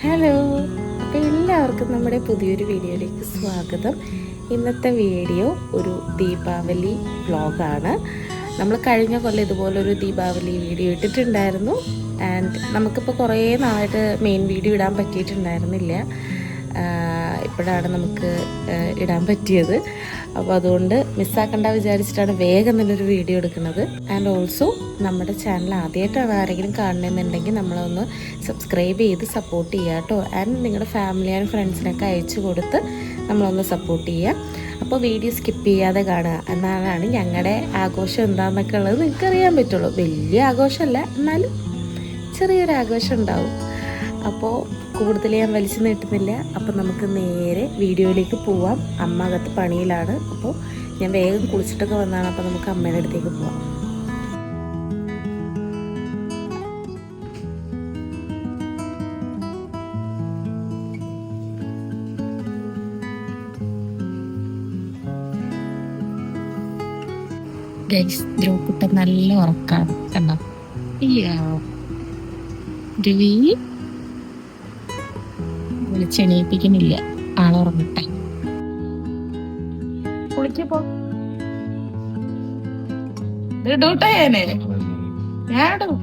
Hello അപ്പോൾ എല്ലാവർക്കും നമ്മുടെ പുതിയൊരു വീഡിയോയിലേക്ക് സ്വാഗതം. ഇന്നത്തെ വീഡിയോ ഒരു ദീപാവലി വ്ളോഗാണ്. നമ്മൾ കഴിഞ്ഞ കൊല്ലം ഇതുപോലൊരു ദീപാവലി വീഡിയോ ഇട്ടിട്ടുണ്ടായിരുന്നു. ആൻഡ് നമുക്കിപ്പോൾ കുറേ നാളായിട്ട് മെയിൻ വീഡിയോ ഇടാൻ പറ്റിയിട്ടുണ്ടായിരുന്നില്ല. ആഹ് ഇപ്പോഴാണ് നമുക്ക് ഇടാൻ പറ്റിയത്. അപ്പോൾ അതുകൊണ്ട് മിസ്സാക്കണ്ട വിചാരിച്ചിട്ടാണ് വേഗം തന്നെ ഒരു വീഡിയോ എടുക്കുന്നത്. ആൻഡ് ഓൾസോ നമ്മുടെ ചാനൽ ആദ്യമായിട്ടാണ് ആരെങ്കിലും കാണണമെന്നുണ്ടെങ്കിൽ നമ്മളൊന്ന് സബ്സ്ക്രൈബ് ചെയ്ത് സപ്പോർട്ട് ചെയ്യുക കേട്ടോ. ആൻഡ് നിങ്ങളുടെ ഫാമിലി ആൻഡ് ഫ്രണ്ട്സിനൊക്കെ അയച്ചു കൊടുത്ത് നമ്മളൊന്ന് സപ്പോർട്ട് ചെയ്യുക. അപ്പോൾ വീഡിയോ സ്കിപ്പ് ചെയ്യാതെ കാണുക. എന്നാലാണ് ഞങ്ങളുടെ ആഘോഷം എന്താണെന്നൊക്കെ ഉള്ളത് നിങ്ങൾക്ക് അറിയാൻ പറ്റുള്ളൂ. വലിയ ആഘോഷമല്ല എന്നാലും ചെറിയൊരു ആഘോഷം ഉണ്ടാവും. അപ്പോൾ കൂടുതൽ ഞാൻ വലിച്ചു നീട്ടുന്നില്ല. അപ്പം നമുക്ക് നേരെ വീഡിയോയിലേക്ക് പോവാം. അമ്മ അകത്ത് പണിയിലാണ്. അപ്പോൾ ഞാൻ വേഗം കുളിച്ചിട്ടൊക്കെ വന്നതാണ് അപ്പോൾ നമുക്ക് അമ്മയുടെ അടുത്തേക്ക് പോവാം. ഗൈസ് നല്ല ഉറക്കാണ്. കണ്ടോ? അയ്യോ. രവി വിളിച്ചെണീപ്പിക്കുന്നില്ല. ആളുറങ്ങട്ടെ. കുളിക്കപ്പോ ഇടൂട്ടെ ഞാൻ ഞാനിടും.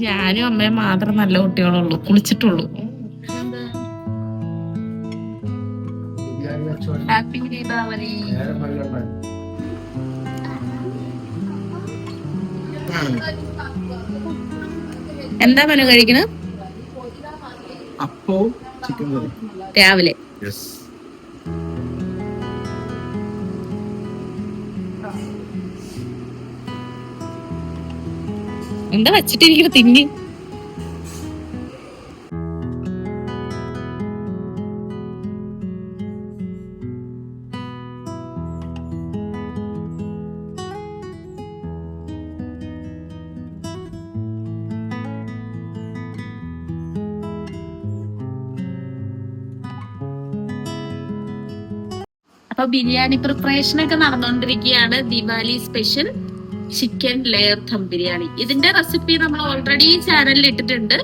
ഞാനും അമ്മയും മാത്രം നല്ല കുട്ടികളുള്ളൂ കുളിച്ചിട്ടുള്ളൂ. ഹാപ്പി ദീപാവലി എന്താ മനു കഴിക്കണ? അപ്പോ ചിക്കൻ കറി രാവിലെ. എന്താ വച്ചിട്ടിരിക്കണ തിങ്ങി അപ്പൊ ബിരിയാണി പ്രിപ്പറേഷൻ ഒക്കെ നടന്നുകൊണ്ടിരിക്കുകയാണ് Diwali special chicken layer dum biryani. ഇതിന്റെ റെസിപ്പി നമ്മൾ ഓൾറെഡി ചാനലിൽ ഇട്ടിട്ടുണ്ട്.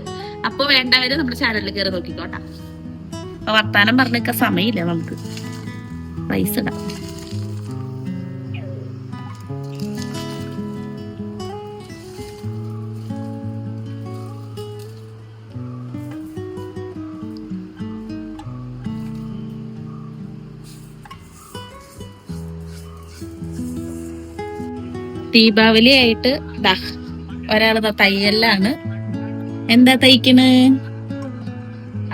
അപ്പൊ വേണ്ടവര് നമ്മുടെ ചാനലിൽ കയറി നോക്കിക്കോട്ടെ. വർത്താനം പറഞ്ഞൊക്കെ സമയമില്ല നമുക്ക്. റൈസ് ഇടാം. ദീപാവലി ആയിട്ട് ദാ ഒരാൾ ദാ തയ്യലാണ് എന്താ തയ്ക്കണ്?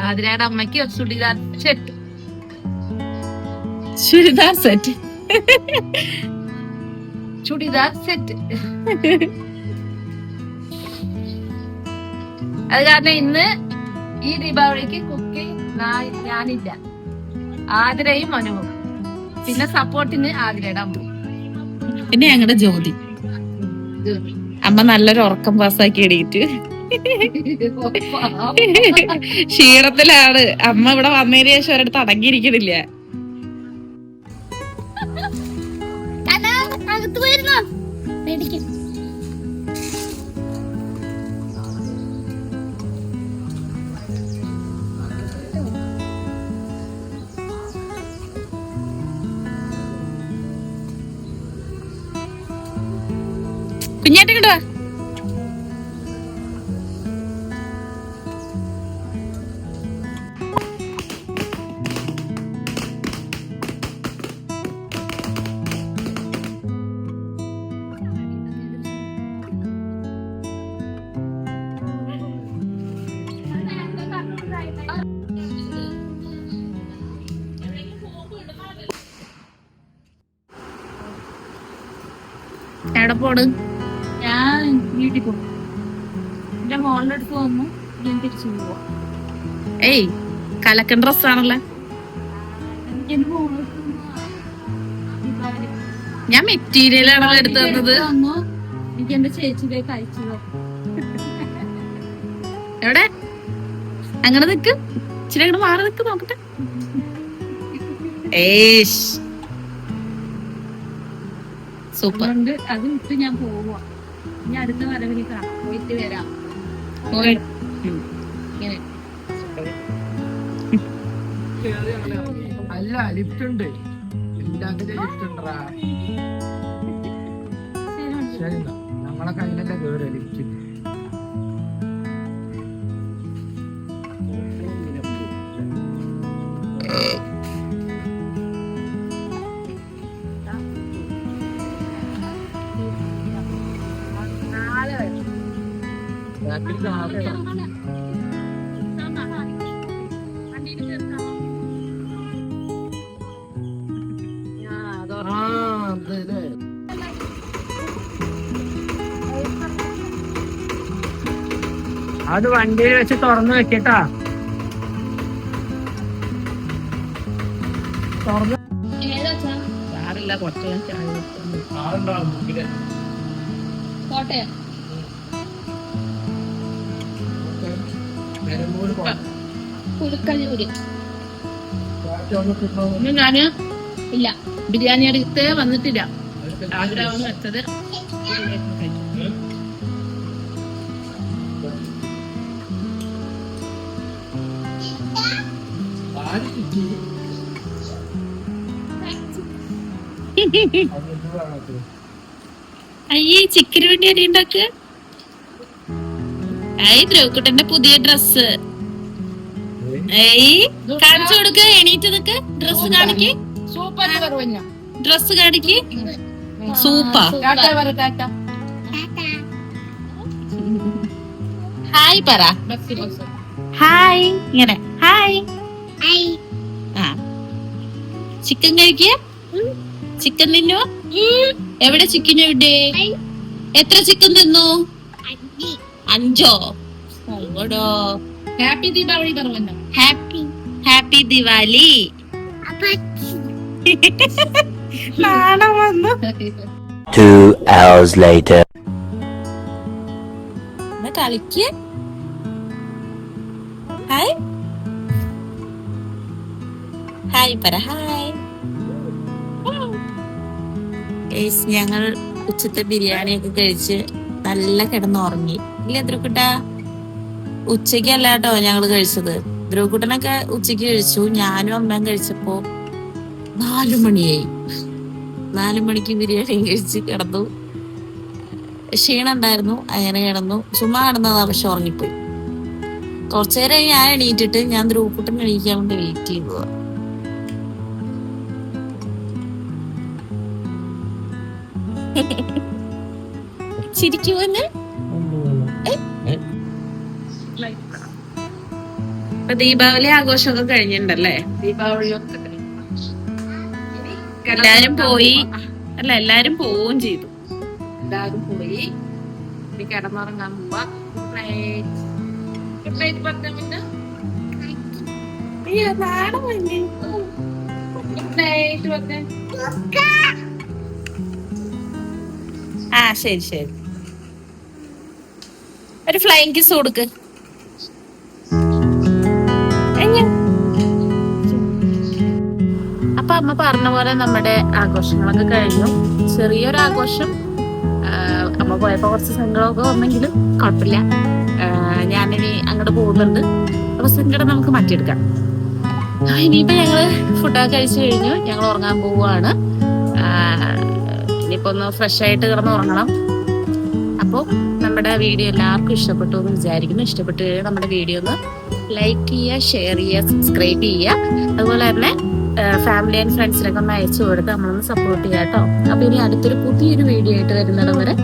ആതിരയുടെ അമ്മയ്ക്ക് churidar set churidar set churidar set അത് കാരണം ഇന്ന് ഈ ദീപാവലിക്ക് കുക്കി ഞാനില്ല. ആതിരയും മനോഹരം പിന്നെ സപ്പോർട്ടിന് ആതിരയുടെ അമ്മ. പിന്നെ ഞങ്ങളുടെ ജ്യോതി. അമ്മ നല്ലൊരു ഉറക്കം പാസ്സാക്കി എടീറ്റ് ക്ഷീണത്തിലാണ്. അമ്മ ഇവിടെ വന്നതിന് ശേഷം ഒരിടത്ത് അടങ്ങിയിരിക്കണില്ല. കുഞ്ഞായിട്ട് എവിടെ പോണ്? ഞാൻ വീട്ടിൽ പോകും എന്റെ മോളുടെ അടുത്ത് വന്നു ഞാൻ തിരിച്ചു പോവാ. ഏയ് കലക്കൻ ഡ്രസ് എനിക്ക് ഞാൻ മെറ്റീരിയൽ അടുത്ത് എടുത്ത് തന്നത്? എനിക്ക് എന്റെ ചേച്ചിയിലേക്ക് അയച്ചു. എവിടെ? അങ്ങനെ നിക്ക്. ഇച്ചിരി അങ്ങോട്ട് മാറി നിക്ക് നോക്കട്ടെ. ഏഷ് സൂപ്പർ. അതുകൊണ്ട് അത് വിട്ട് ഞാൻ പോവാ ഇനി അടുത്ത വരവിന് കാണാം. പോയിട്ട് വരാം. പോയി. ഇങ്ങനെ. അല്ല ലിഫ്റ്റ് ഉണ്ട്. എല്ലാത്തിലും ലിഫ്റ്റ് ഉണ്ടറാ ശരി എന്നാ. നമ്മളെ കയ്യിലല്ലേ കേറ് ലിഫ്റ്റ് അത് വണ്ടിയിൽ വെച്ച് തുറന്നു വെക്കട്ടാ. തുറന്നു സാറില്ല കുറച്ച് കോട്ടയം. ഞാൻ ഇല്ല. ബിരിയാണി അടുത്ത് വന്നിട്ടില്ല. ആഗ്രഹമാണ് വെച്ചത് അയ്യേ ചിക്കന് വേണ്ടി അരി ഉണ്ടാക്കുക ഏയ് ദ്രവക്കുട്ടന്റെ പുതിയ ഡ്രസ് ഏയ് കാണിച്ചു കൊടുക്ക എണീറ്റ് നിക്ക് ഡ്രസ് കാണിക്ക്. ഡ്രസ് കാണിക്ക്. സൂപ്പർ ടാറ്റ പറ ടാറ്റ. ഹായ് പറ. ഹായ് ഇങ്ങനെ. ഹായ് ആ. ചിക്കൻ കഴിക്കുക ചിക്കൻ തിന്നു? എവിടെ ചിക്കൻ എവിടെ? എത്ര ചിക്കൻ തിന്നു? അഞ്ചോ? ഹാപ്പി ദീപാവലി പറഞ്ഞു ഹാപ്പി ഹാപ്പി ദിവാലി നാണം വന്നു. Two hours later. എന്നാ കളിക്ക്? ഹായ് ഹായ് പറ ഹായ് ഞങ്ങൾ ഉച്ചത്തെ ബിരിയാണി ഒക്കെ കഴിച്ച് നല്ല കിടന്നുറങ്ങി. ഇല്ല ധ്രുക്കുട്ട ഉച്ചയ്ക്കല്ല കേട്ടോ ഞങ്ങൾ കഴിച്ചത്. ധ്രുക്കുട്ടനൊക്കെ ഉച്ചയ്ക്ക് കഴിച്ചു ഞാനും അമ്മയും കഴിച്ചപ്പോ നാലു മണിയായി. നാലു മണിക്ക് ബിരിയാണി കഴിച്ച് കിടന്നു. ക്ഷീണം ഉണ്ടായിരുന്നു അങ്ങനെ കിടന്നു. ചുമ്മാ കിടന്നതാ പക്ഷെ ഉറങ്ങിപ്പോയി. കുറച്ചു നേരം ഞാൻ എണീറ്റിട്ട് ഞാൻ ധ്രുവക്കുട്ടൻ എണീക്കാൻ വേണ്ടി വെയിറ്റ് ചെയ്തതാ. ചിരിക്കുമെന്ന് ഇപ്പൊ ദീപാവലി ആഘോഷമൊക്കെ കഴിഞ്ഞിട്ടുണ്ടല്ലേ? ദീപാവലി ഒക്കെ എല്ലാരും പോയി. അല്ല എല്ലാരും പോവുകയും ചെയ്തു. എല്ലാവരും പോയി. കിടന്നുറങ്ങാൻ പോവാ. ഗുഡ് നൈറ്റ് ഗുഡ് ഒരു ഫ്ലൈങ് കിസ് കൊടുക്ക്. അപ്പൊ അമ്മ പറഞ്ഞ പോലെ നമ്മുടെ ആഘോഷങ്ങളൊക്കെ കഴിഞ്ഞു. ചെറിയൊരു ആഘോഷം അമ്മ പോയപ്പോ കുറച്ച് സങ്കടമൊക്കെ വന്നെങ്കിലും കുഴപ്പമില്ല. ഞാനിനി അങ്ങോട്ട് പോകുന്നുണ്ട്. അപ്പൊ സങ്കടം നമുക്ക് മാറ്റിയെടുക്കാം. ഇനിയിപ്പോ ഞങ്ങൾ ഫുഡൊക്കെ കഴിച്ചു കഴിഞ്ഞു. ഞങ്ങൾ ഉറങ്ങാൻ പോവുകയാണ്. ഇനിയിപ്പോ ഒന്ന് ഫ്രഷ് ആയിട്ട് കിടന്ന് ഉറങ്ങണം. അപ്പോൾ നമ്മുടെ വീഡിയോ എല്ലാവർക്കും ഇഷ്ടപ്പെട്ടു എന്ന് വിചാരിക്കുന്നു. ഇഷ്ടപ്പെട്ട് നമ്മുടെ വീഡിയോ ഒന്ന് ലൈക്ക് ചെയ്യുക ഷെയർ ചെയ്യുക സബ്സ്ക്രൈബ് ചെയ്യുക. അതുപോലെ തന്നെ ഫാമിലി ആൻഡ് ഫ്രണ്ട്സിനൊക്കെ ഒന്ന് അയച്ചു കൊടുത്ത് നമ്മളൊന്ന് സപ്പോർട്ട് ചെയ്യാം കേട്ടോ. അപ്പൊ ഇനി അടുത്തൊരു പുതിയൊരു വീഡിയോ ആയിട്ട് വരുന്നിടം വരെ